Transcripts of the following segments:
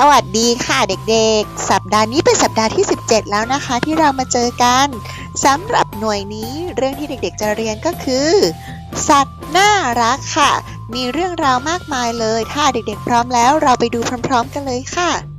สวัสดีค่ะเด็กๆ สัปดาห์นี้เป็นสัปดาห์ที่ 17 แล้วนะคะ ที่เรามาเจอกันสำหรับหน่วยนี้เรื่องที่เด็กๆ จะเรียนก็คือ สัตว์น่ารักค่ะ มีเรื่องราวมากมายเลย ถ้าเด็กๆ พร้อมแล้ว เราไปดูพร้อม ๆ กันเลยค่ะ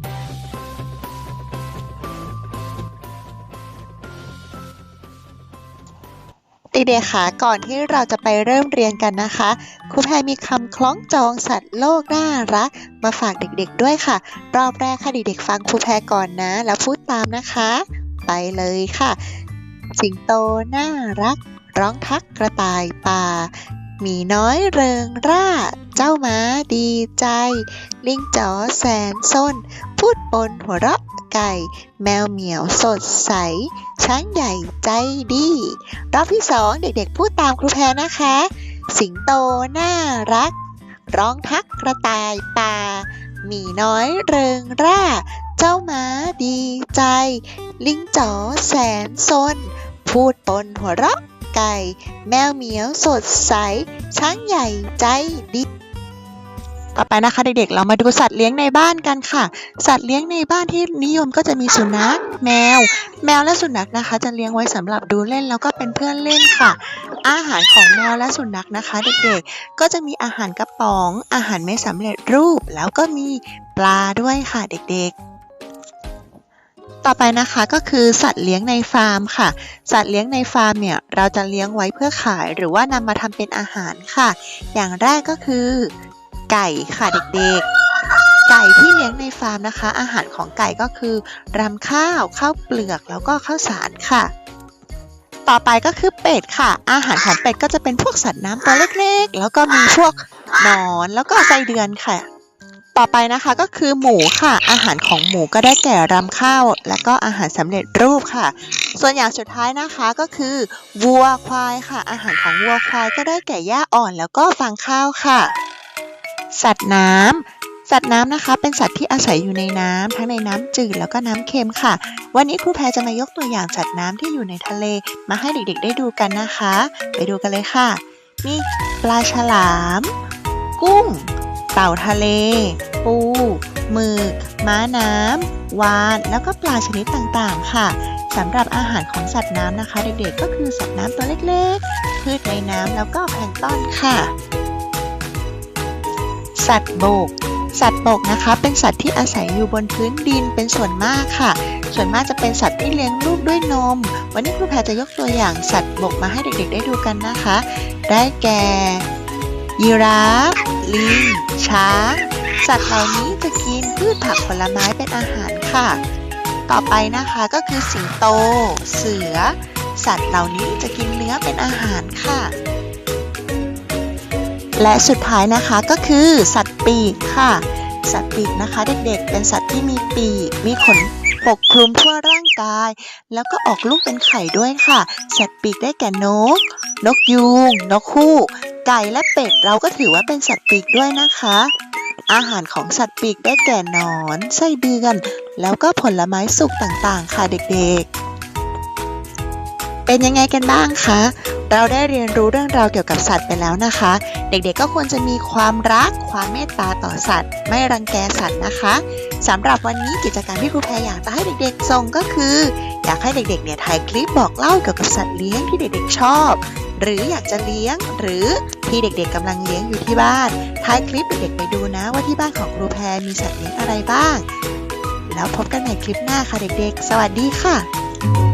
เด็กๆค่ะก่อนที่เราจะไปเริ่มเรียนกันนะคะ ครูแพรมีคำคล้องจองสัตว์โลกน่ารัก มาฝากเด็กๆด้วยค่ะ รอบแรกค่ะเด็กๆฟังครูแพรก่อนนะ แล้วพูดตามนะคะ ไปเลยค่ะ สิงโตน่ารัก ร้องทักกระต่ายป่าหมีน้อยเริงร่า เจ้าม้าดีใจ ลิงจ๋อแสนซนพูดปนหัวเราะ ไก่ แมวเหมียวสดใส ช้างใหญ่ใจดี รอบที่สองเด็กๆพูดตามครูแพรนะคะ สิงโตน่ารัก ร้องทักกระต่ายป่า หมีน้อยเริงร่า เจ้าม้าดีใจ ลิงจ๋อแสนซน พูดปนหัวเราะไก่ แมวเหมียวสดใส ช้างใหญ่ใจดี ต่อไปนะคะเด็กๆ เรามาดูสัตว์เลี้ยงในบ้านกันค่ะ สัตว์เลี้ยงในบ้านที่นิยมก็จะมีสุนัข แมว แมวและสุนัขนะคะ จะเลี้ยงไว้สำหรับดูเล่นแล้วก็เป็นเพื่อนเล่นค่ะ อาหารของแมวและสุนัขนะคะ เด็กๆ ก็จะมีอาหารกระป๋อง อาหารไม่สำเร็จรูป แล้วก็มีปลาด้วยค่ะเด็กๆต่อไปนะคะก็คือสัตว์เลี้ยงในฟาร์มค่ะ สัตว์เลี้ยงในฟาร์มเนี่ยเราจะเลี้ยงไว้เพื่อขายหรือว่านำมาทำเป็นอาหารค่ะ อย่างแรกก็คือ ไก่ค่ะเด็กๆ ไก่ที่เลี้ยงในฟาร์มนะคะ อาหารของไก่ก็คือรำข้าวข้าวเปลือกแล้วก็ข้าวสารค่ะ ต่อไปก็คือเป็ดค่ะ อาหารของเป็ดก็จะเป็นพวกสัตว์น้ำตัวเล็กๆ แล้วก็มีพวกหนอนแล้วก็ไส้เดือนค่ะ ต่อไปนะคะก็คือหมูค่ะ อาหารของหมูก็ได้แก่รำข้าว และก็อาหารสำเร็จรูปค่ะ ส่วนอย่างสุดท้ายนะคะก็คือวัวควายค่ะ อาหารของวัวควายก็ได้แก่หญ้าอ่อนแล้วก็ฟางข้าวค่ะ สัตว์น้ำสัตว์น้ำนะคะ เป็นสัตว์ที่อาศัยอยู่ในน้ำทั้งในน้ำจืดแล้วก็น้ำเค็มค่ะ วันนี้ครูแพรจะมายกตัวอย่างสัตว์น้ำที่อยู่ในทะเล มาให้เด็กๆ ได้ดูกันนะคะ ไปดูกันเลยค่ะ มีปลาฉลาม กุ้ง เต่าทะเล ปูหมึกม้าน้ำวาน แล้วก็ปลาชนิดต่างๆ ค่ะสำหรับอาหารของสัตว์น้ำนะคะ เด็กๆ ก็คือสัตว์น้ำตัวเล็กๆ พืชในน้ำแล้วก็แพลงก์ต้นค่ะ สัตว์บก สัตว์บกนะคะ เป็นสัตว์ที่อาศัยอยู่บนพื้นดินเป็นส่วนมากค่ะ ส่วนมากจะเป็นสัตว์ที่เลี้ยงลูกด้วยนม วันนี้ครูแพรจะยกตัวอย่างสัตว์บกมาให้เด็กๆ ได้ดูกันนะคะ ได้แก่ ยีราฟ ลิง ช้าง สัตว์เหล่านี้จะกินพืชผักผลไม้เป็นอาหารค่ะ ต่อไปนะคะก็คือสิงโต เสือ สัตว์เหล่านี้จะกินเนื้อเป็นอาหารค่ะ และสุดท้ายนะคะก็คือสัตว์ปีกค่ะ สัตว์ปีกนะคะเด็กๆ เป็นสัตว์ที่มีปีก มีขนปกคลุมทั่วร่างกาย แล้วก็ออกลูกเป็นไข่ด้วยค่ะ สัตว์ปีกได้แก่นก นกยูง นกฮูกไก่และเป็ด เราก็ถือว่าเป็นสัตว์ปีกด้วยนะคะ อาหารของสัตว์ปีกได้แก่นอน ไส้เดือน แล้วก็ผลไม้สุกต่างๆ ค่ะเด็กๆ เป็นยังไงกันบ้างคะ เราได้เรียนรู้เรื่องราวเกี่ยวกับสัตว์ไปแล้วนะคะ เด็กๆก็ควรจะมีความรัก ความเมตตาต่อสัตว์ ไม่รังแกสัตว์นะคะสำหรับวันนี้กิจกรรมที่ครูแพรอยากจะให้เด็กๆส่งก็คือ อยากให้เด็กๆเนี่ยถ่ายคลิปบอกเล่าเกี่ยวกับสัตว์เลี้ยงที่เด็กๆชอบ หรืออยากจะเลี้ยงหรือที่เด็กๆกำลังเลี้ยงอยู่ที่บ้านท้ายคลิปเด็กๆไปดูนะ ว่าที่บ้านของครูแพรมีสัตว์เลี้ยงอะไรบ้าง แล้วพบกันใหม่คลิปหน้าค่ะเด็กๆ สวัสดีค่ะ